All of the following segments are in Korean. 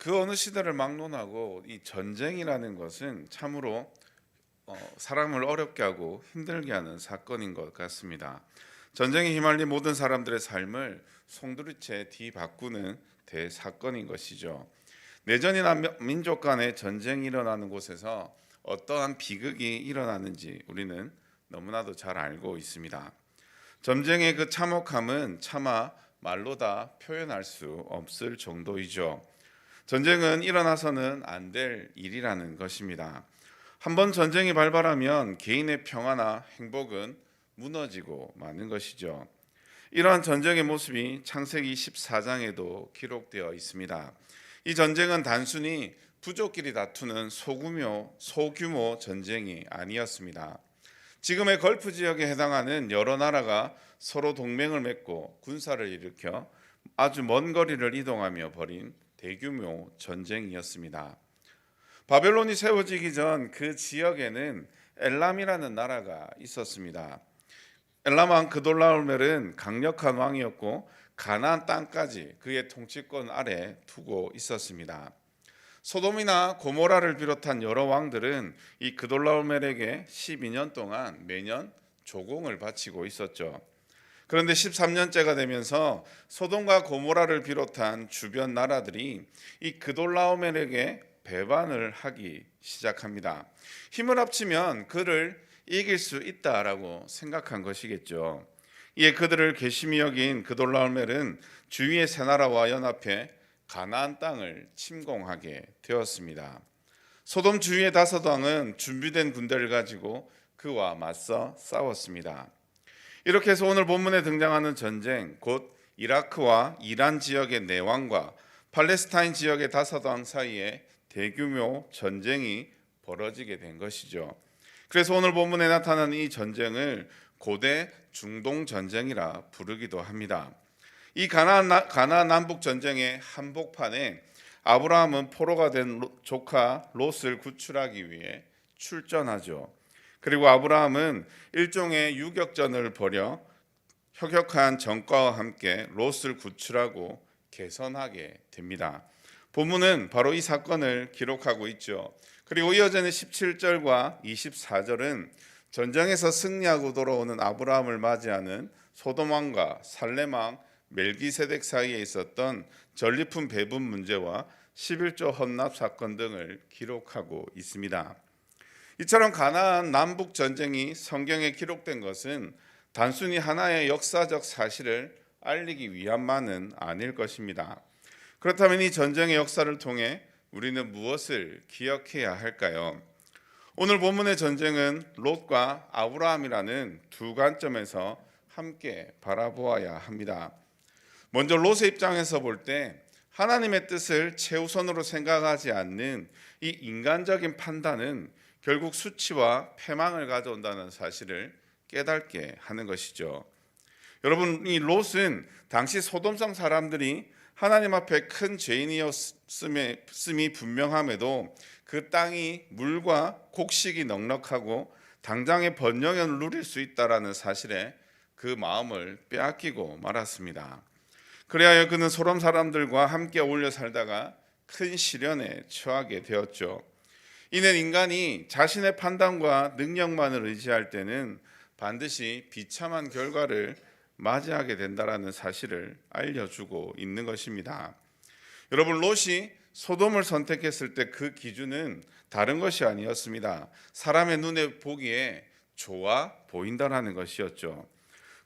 그 어느 시대를 막론하고 이 전쟁이라는 것은 참으로 어, 사람을 어렵게 하고 힘들게 하는 사건인 것 같습니다. 전쟁에 휘말린 모든 사람들의 삶을 송두리째 뒤바꾸는 대사건인 것이죠. 내전이나 며- 민족 간의 전쟁이 일어나는 곳에서 어떠한 비극이 일어나는지 우리는 너무나도 잘 알고 있습니다. 전쟁의 그 참혹함은 차마 말로 다 표현할 수 없을 정도이죠. 전쟁은 일어나서는 안 될 일이라는 것입니다. 한번 전쟁이 발발하면 개인의 평화나 행복은 무너지고 마는 것이죠. 이러한 전쟁의 모습이 창세기 14장에도 기록되어 있습니다. 이 전쟁은 단순히 부족끼리 다투는 소규모 소규모 전쟁이 아니었습니다. 지금의 걸프 지역에 해당하는 여러 나라가 서로 동맹을 맺고 군사를 일으켜 아주 먼 거리를 이동하며 벌인 대규모 전쟁이었습니다. 바벨론이 세워지기 전 그 지역에는 엘람이라는 나라가 있었습니다. 엘람 왕 그돌라올멜은 강력한 왕이었고 가나안 땅까지 그의 통치권 아래 두고 있었습니다. 소돔이나 고모라를 비롯한 여러 왕들은 이 그돌라오멜에게 12년 동안 매년 조공을 바치고 있었죠. 그런데 13년째가 되면서 소돔과 고모라를 비롯한 주변 나라들이 이 그돌라오멜에게 배반을 하기 시작합니다. 힘을 합치면 그를 이길 수 있다라고 생각한 것이겠죠. 이에 그들을 괘씸히 여긴 그돌라오멜은 주위의 세 나라와 연합해 가나안 땅을 침공하게 되었습니다. 소돔 주위의 다섯 왕은 준비된 군대를 가지고 그와 맞서 싸웠습니다. 이렇게 해서 오늘 본문에 등장하는 전쟁, 곧 이라크와 이란 지역의 내왕과 팔레스타인 지역의 왕 사이에 대규모 전쟁이 벌어지게 된 것이죠. 그래서 오늘 본문에 나타나는 이 전쟁을 고대 중동 전쟁이라 부르기도 합니다. 이 가나안, 나- 가나안 남북 전쟁의 한복판에 아브라함은 포로가 된 로- 조카 롯을 구출하기 위해 출전하죠. 그리고 아브라함은 일종의 유격전을 벌여 혁혁한 전과와 함께 롯을 구출하고 개선하게 됩니다. 본문은 바로 이 사건을 기록하고 있죠. 그리고 이어지는 17절과 24절은 전쟁에서 승리하고 돌아오는 아브라함을 맞이하는 소돔 왕과 살렘 왕 멜기세덱 사이에 있었던 전리품 배분 문제와 11조 헌납 사건 등을 기록하고 있습니다. 이처럼 가나안 남북 전쟁이 성경에 기록된 것은 단순히 하나의 역사적 사실을 알리기 위함만은 아닐 것입니다. 그렇다면 이 전쟁의 역사를 통해 우리는 무엇을 기억해야 할까요? 오늘 본문의 전쟁은 롯과 아브라함이라는 두 관점에서 함께 바라보아야 합니다. 먼저 롯의 입장에서 볼 때 하나님의 뜻을 최우선으로 생각하지 않는 이 인간적인 판단은 결국 수치와 패망을 가져온다는 사실을 깨닫게 하는 것이죠. 여러분 이 롯은 당시 소돔성 사람들이 하나님 앞에 큰 죄인이었음이 분명함에도 그 땅이 물과 곡식이 넉넉하고 당장의 번영을 누릴 수 있다라는 사실에 그 마음을 빼앗기고 말았습니다. 그래야 그는 소돔 사람들과 함께 어울려 살다가 큰 시련에 처하게 되었죠. 이는 인간이 자신의 판단과 능력만을 의지할 때는 반드시 비참한 결과를 맞이하게 된다라는 사실을 알려주고 있는 것입니다. 여러분 롯이 소돔을 선택했을 때 그 기준은 다른 것이 아니었습니다. 사람의 눈에 보기에 좋아 보인다라는 것이었죠.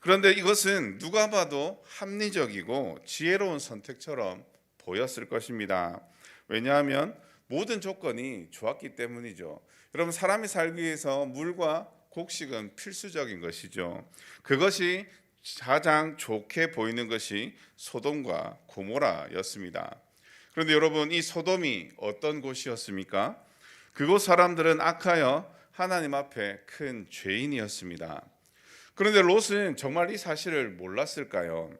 그런데 이것은 누가 봐도 합리적이고 지혜로운 선택처럼 보였을 것입니다. 왜냐하면 모든 조건이 좋았기 때문이죠. 여러분 사람이 살기 위해서 물과 곡식은 필수적인 것이죠. 그것이 가장 좋게 보이는 것이 소돔과 고모라였습니다. 그런데 여러분 이 소돔이 어떤 곳이었습니까? 그곳 사람들은 악하여 하나님 앞에 큰 죄인이었습니다. 그런데 롯은 정말 이 사실을 몰랐을까요?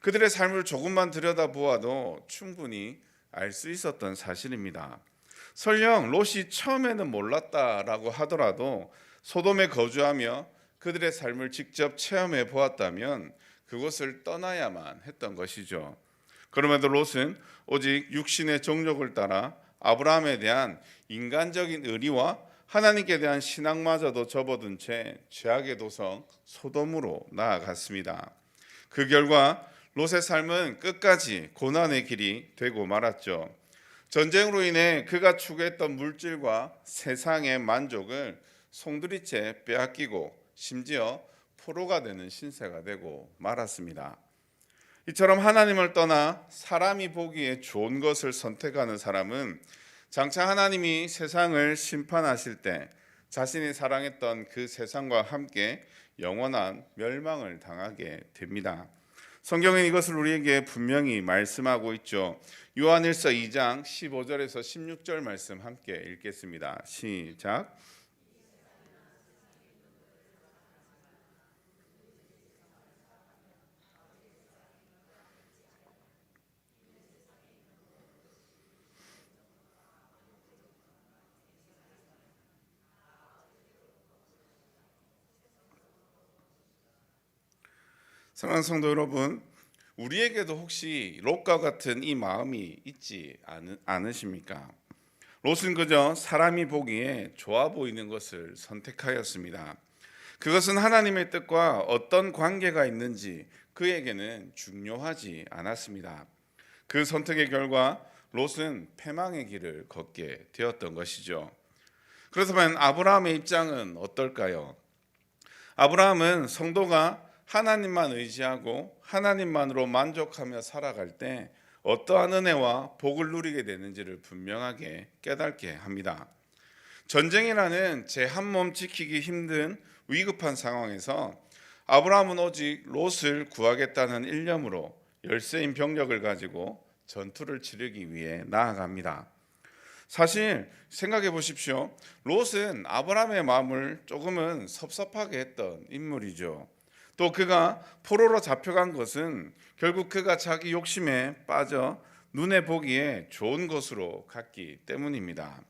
그들의 삶을 조금만 들여다보아도 충분히 알 수 있었던 사실입니다. 설령 롯이 처음에는 몰랐다라고 하더라도 소돔에 거주하며 그들의 삶을 직접 체험해 보았다면 그곳을 떠나야만 했던 것이죠. 그럼에도 롯은 오직 육신의 정욕을 따라 아브라함에 대한 인간적인 의리와 하나님께 대한 신앙마저도 접어둔 채 죄악의 도성 소돔으로 나아갔습니다. 그 결과 롯의 삶은 끝까지 고난의 길이 되고 말았죠. 전쟁으로 인해 그가 추구했던 물질과 세상의 만족을 송두리째 빼앗기고 심지어 포로가 되는 신세가 되고 말았습니다. 이처럼 하나님을 떠나 사람이 보기에 좋은 것을 선택하는 사람은 장차 하나님이 세상을 심판하실 때 자신이 사랑했던 그 세상과 함께 영원한 멸망을 당하게 됩니다. 성경은 이것을 우리에게 분명히 말씀하고 있죠. 요한일서 2장 15절에서 16절 말씀 함께 읽겠습니다. 시작. 사랑하는 성도 여러분, 우리에게도 혹시 롯과 같은 이 마음이 있지 않, 않으십니까? 롯은 그저 사람이 보기에 좋아 보이는 것을 선택하였습니다. 그것은 하나님의 뜻과 어떤 관계가 있는지 그에게는 중요하지 않았습니다. 그 선택의 결과 롯은 패망의 길을 걷게 되었던 것이죠. 그렇다면 아브라함의 입장은 어떨까요? 아브라함은 성도가 하나님만 의지하고 하나님만으로 만족하며 살아갈 때 어떠한 은혜와 복을 누리게 되는지를 분명하게 깨닫게 합니다. 전쟁이라는 제 한 몸 지키기 힘든 위급한 상황에서 아브라함은 오직 롯을 구하겠다는 일념으로 열세인 병력을 가지고 전투를 치르기 위해 나아갑니다. 사실 생각해 보십시오. 롯은 아브라함의 마음을 조금은 섭섭하게 했던 인물이죠. 또 그가 포로로 잡혀간 것은 결국 그가 자기 욕심에 빠져 눈에 보기에 좋은 것으로 갔기 때문입니다.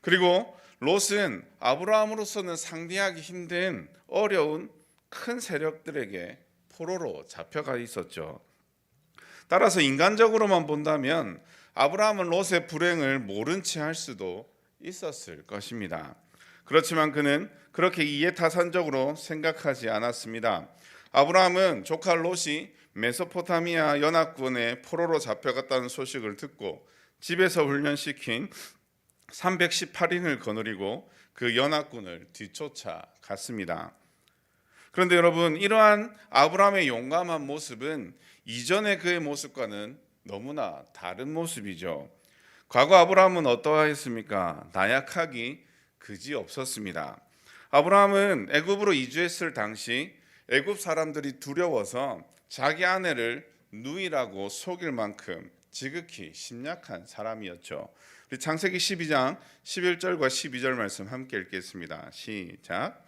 그리고 롯은 아브라함으로서는 상대하기 힘든 어려운 큰 세력들에게 포로로 잡혀가 있었죠. 따라서 인간적으로만 본다면 아브라함은 롯의 불행을 모른 채 할 수도 있었을 것입니다. 그렇지만 그는 그렇게 이해타산적으로 생각하지 않았습니다. 아브라함은 조카 롯이 메소포타미아 연합군의 포로로 잡혀갔다는 소식을 듣고 집에서 훈련시킨 318인을 거느리고 그 연합군을 뒤쫓아 갔습니다. 그런데 여러분 이러한 아브라함의 용감한 모습은 이전의 그의 모습과는 너무나 다른 모습이죠. 과거 아브라함은 어떠하였습니까? 나약하기 그지 없었습니다. 아브라함은 애굽으로 이주했을 당시 애굽 사람들이 두려워서 자기 아내를 누이라고 속일 만큼 지극히 심약한 사람이었죠. 우리 창세기 12장 11절과 12절 말씀 함께 읽겠습니다. 시작.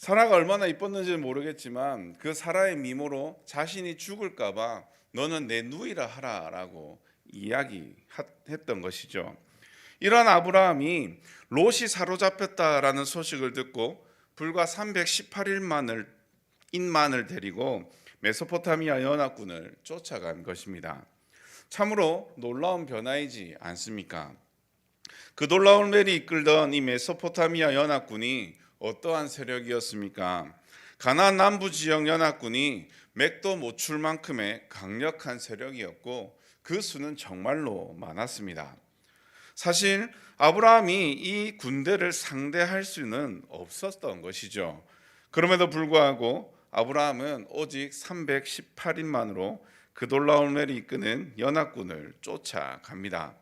사라가 얼마나 이뻤는지는 모르겠지만 그 사라의 미모로 자신이 죽을까봐 너는 내 누이라 하라라고 이야기했던 것이죠. 이러한 아브라함이 롯이 사로잡혔다라는 소식을 듣고 불과 318일만을 인만을 데리고 메소포타미아 연합군을 쫓아간 것입니다. 참으로 놀라운 변화이지 않습니까? 그 놀라운 멜이 이끌던 이 메소포타미아 연합군이 어떠한 세력이었습니까? 가나안 남부 지역 연합군이 맥도 못 출 만큼의 강력한 세력이었고 그 수는 정말로 많았습니다. 사실 아브라함이 이 군대를 상대할 수는 없었던 것이죠. 그럼에도 불구하고 아브라함은 오직 318인만으로 그 놀라움을 이끄는 연합군을 쫓아갑니다.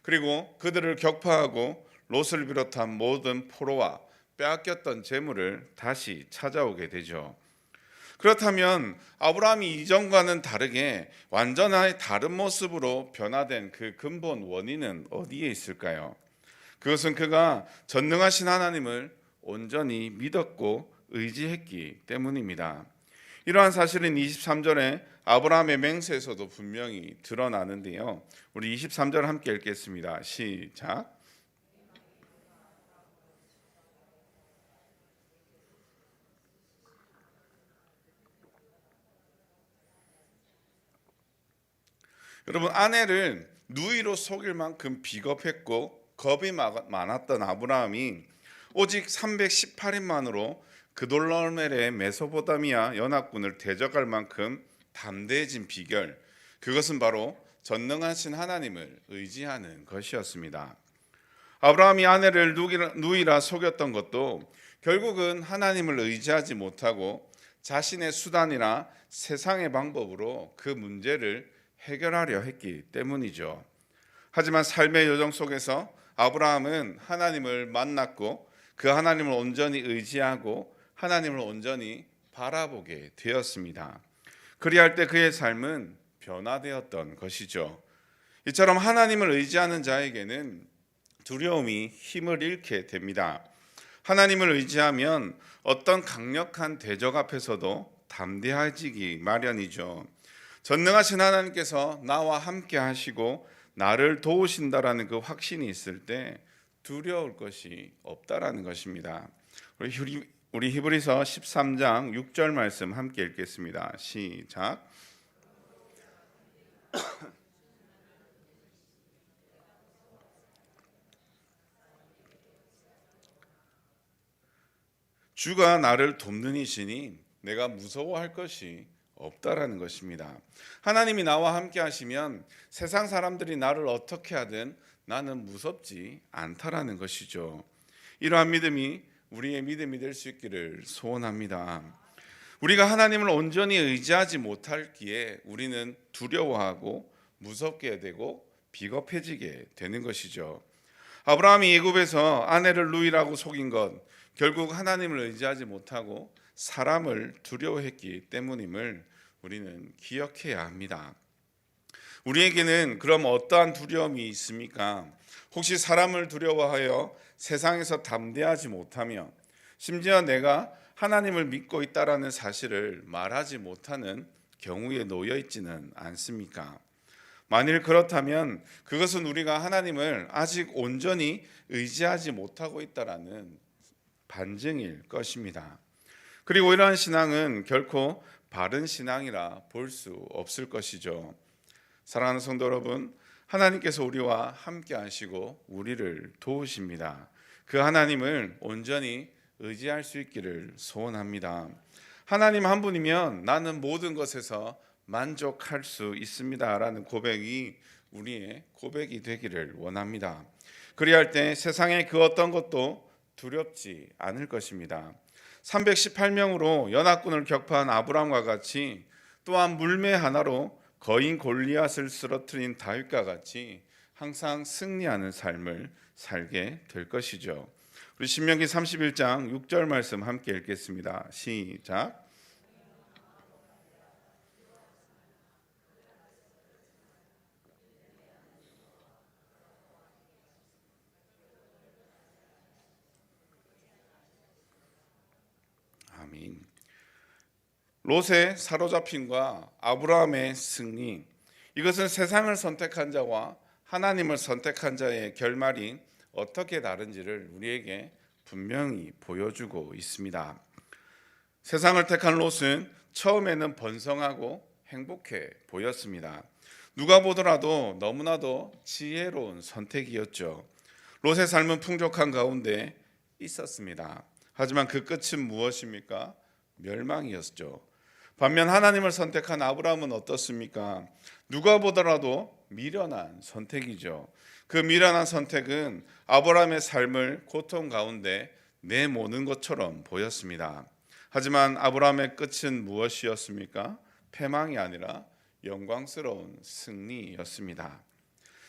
그리고 그들을 격파하고 롯을 비롯한 모든 포로와 빼앗겼던 재물을 다시 찾아오게 되죠. 그렇다면 아브라함이 이전과는 다르게 완전히 다른 모습으로 변화된 그 근본 원인은 어디에 있을까요? 그것은 그가 전능하신 하나님을 온전히 믿었고 의지했기 때문입니다. 이러한 사실은 23절에 아브라함의 맹세에서도 분명히 드러나는데요. 우리 23절 함께 읽겠습니다. 시작. 여러분 아내를 누이로 속일 만큼 비겁했고 겁이 마- 많았던 아브라함이 오직 318인만으로 그돌라멜의 메소포타미아 연합군을 대적할 만큼 담대해진 비결 그것은 바로 전능하신 하나님을 의지하는 것이었습니다. 아브라함이 아내를 누이라 속였던 것도 결국은 하나님을 의지하지 못하고 자신의 수단이나 세상의 방법으로 그 문제를 해결하려 했기 때문이죠. 하지만 삶의 여정 속에서 아브라함은 하나님을 만났고 그 하나님을 온전히 의지하고 하나님을 온전히 바라보게 되었습니다. 그리할 때 그의 삶은 변화되었던 것이죠. 이처럼 하나님을 의지하는 자에게는 두려움이 힘을 잃게 됩니다. 하나님을 의지하면 어떤 강력한 대적 앞에서도 담대해지기 마련이죠. 전능하신 하나님께서 나와 함께 하시고 나를 도우신다라는 그 확신이 있을 때 두려울 것이 없다라는 것입니다. 우리 히브리- 우리 히브리서 13장 6절 말씀 함께 읽겠습니다. 시작. 주가 나를 돕는 이시니 내가 무서워할 것이 없다라는 것입니다. 하나님이 나와 함께 하시면 세상 사람들이 나를 어떻게 하든 나는 무섭지 않다라는 것이죠. 이러한 믿음이 우리의 믿음이 될 수 있기를 소원합니다. 우리가 하나님을 온전히 의지하지 못할 기에 우리는 두려워하고 무섭게 되고 비겁해지게 되는 것이죠. 아브라함이 예굽에서 아내를 루이라고 속인 것 결국 하나님을 의지하지 못하고 사람을 두려워했기 때문임을 우리는 기억해야 합니다. 우리에게는 그럼 어떠한 두려움이 있습니까? 혹시 사람을 두려워하여 세상에서 담대하지 못하며 심지어 내가 하나님을 믿고 있다라는 사실을 말하지 못하는 경우에 놓여 있지는 않습니까? 만일 그렇다면 그것은 우리가 하나님을 아직 온전히 의지하지 못하고 있다라는 반증일 것입니다. 그리고 이러한 신앙은 결코 바른 신앙이라 볼 수 없을 것이죠. 사랑하는 성도 여러분, 하나님께서 우리와 함께 하시고 우리를 도우십니다. 그 하나님을 온전히 의지할 수 있기를 소원합니다. 하나님 한 분이면 나는 모든 것에서 만족할 수 있습니다라는 고백이 우리의 고백이 되기를 원합니다. 그리할 때 세상의 그 어떤 것도 두렵지 않을 것입니다. 318명으로 연합군을 격파한 아브람과 같이 또한 물매 하나로 거인 골리앗을 쓰러뜨린 다윗과 같이 항상 승리하는 삶을 살게 될 것이죠. 우리 신명기 31장 6절 말씀 함께 읽겠습니다. 시작. 아멘. 롯의 사로잡힘과 아브라함의 승리 이것은 세상을 선택한 자와 하나님을 선택한 자의 결말이 어떻게 다른지를 우리에게 분명히 보여주고 있습니다. 세상을 택한 롯은 처음에는 번성하고 행복해 보였습니다. 누가 보더라도 너무나도 지혜로운 선택이었죠. 롯의 삶은 풍족한 가운데 있었습니다. 하지만 그 끝은 무엇입니까? 멸망이었죠. 반면 하나님을 선택한 아브라함은 어떻습니까? 누가 보더라도 미련한 선택이죠. 그 미련한 선택은 아브라함의 삶을 고통 가운데 내모는 것처럼 보였습니다. 하지만 아브라함의 끝은 무엇이었습니까? 패망이 아니라 영광스러운 승리였습니다.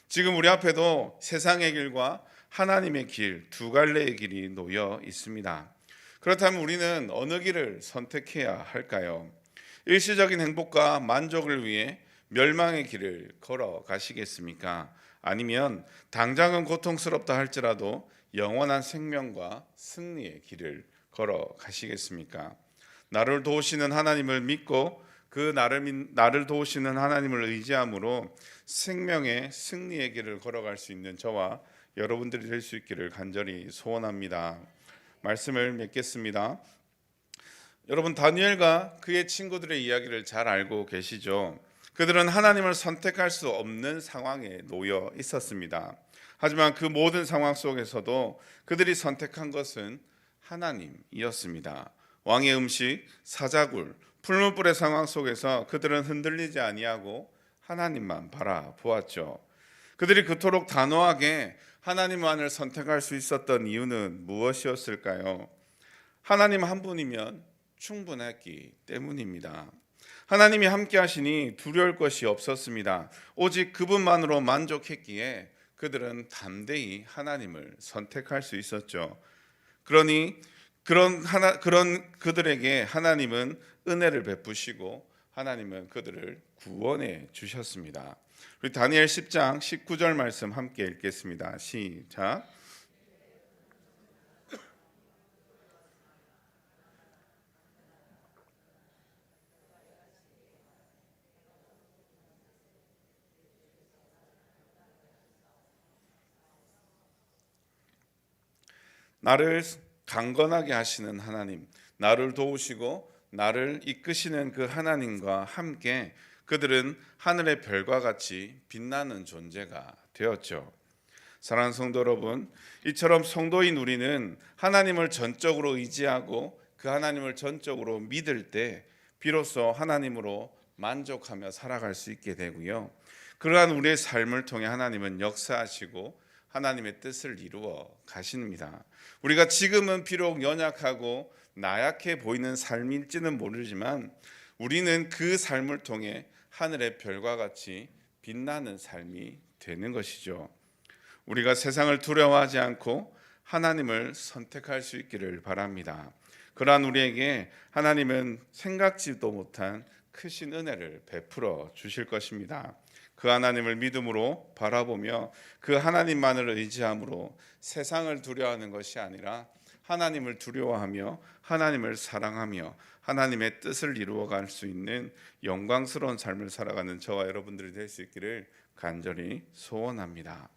지금 우리 앞에도 세상의 길과 하나님의 길 두 갈래의 길이 놓여 있습니다. 그렇다면 우리는 어느 길을 선택해야 할까요? 일시적인 행복과 만족을 위해 멸망의 길을 걸어 가시겠습니까? 아니면 당장은 고통스럽다 할지라도 영원한 생명과 승리의 길을 걸어 가시겠습니까? 나를 도우시는 하나님을 믿고 그 믿- 나를 도우시는 하나님을 의지함으로 생명의 승리의 길을 걸어갈 수 있는 저와 여러분들이 될 수 있기를 간절히 소원합니다. 말씀을 맺겠습니다. 여러분 다니엘과 그의 친구들의 이야기를 잘 알고 계시죠? 그들은 하나님을 선택할 수 없는 상황에 놓여 있었습니다. 하지만 그 모든 상황 속에서도 그들이 선택한 것은 하나님이었습니다. 왕의 음식, 사자굴, 풀무불의 상황 속에서 그들은 흔들리지 아니하고 하나님만 바라보았죠. 그들이 그토록 단호하게 하나님만을 선택할 수 있었던 이유는 무엇이었을까요? 하나님 한 분이면 충분했기 때문입니다. 하나님이 함께 하시니 두려울 것이 없었습니다. 오직 그분만으로 만족했기에 그들은 담대히 하나님을 선택할 수 있었죠. 그러니 그런 하나 그런 그들에게 하나님은 은혜를 베푸시고 하나님은 그들을 구원해 주셨습니다. 우리 다니엘 10장 19절 말씀 함께 읽겠습니다. 시작. 나를 강건하게 하시는 하나님, 나를 도우시고 나를 이끄시는 그 하나님과 함께 그들은 하늘의 별과 같이 빛나는 존재가 되었죠. 사랑하는 성도 여러분, 이처럼 성도인 우리는 하나님을 전적으로 의지하고 그 하나님을 전적으로 믿을 때 비로소 하나님으로 만족하며 살아갈 수 있게 되고요. 그러한 우리의 삶을 통해 하나님은 역사하시고 하나님의 뜻을 이루어 가십니다. 우리가 지금은 비록 연약하고 나약해 보이는 삶일지는 모르지만 우리는 그 삶을 통해 하늘의 별과 같이 빛나는 삶이 되는 것이죠. 우리가 세상을 두려워하지 않고 하나님을 선택할 수 있기를 바랍니다. 그러한 우리에게 하나님은 생각지도 못한 크신 은혜를 베풀어 주실 것입니다. 그 하나님을 믿음으로 바라보며 그 하나님만을 의지함으로 세상을 두려워하는 것이 아니라 하나님을 두려워하며 하나님을 사랑하며 하나님의 뜻을 이루어갈 수 있는 영광스러운 삶을 살아가는 저와 여러분들이 될 수 있기를 간절히 소원합니다.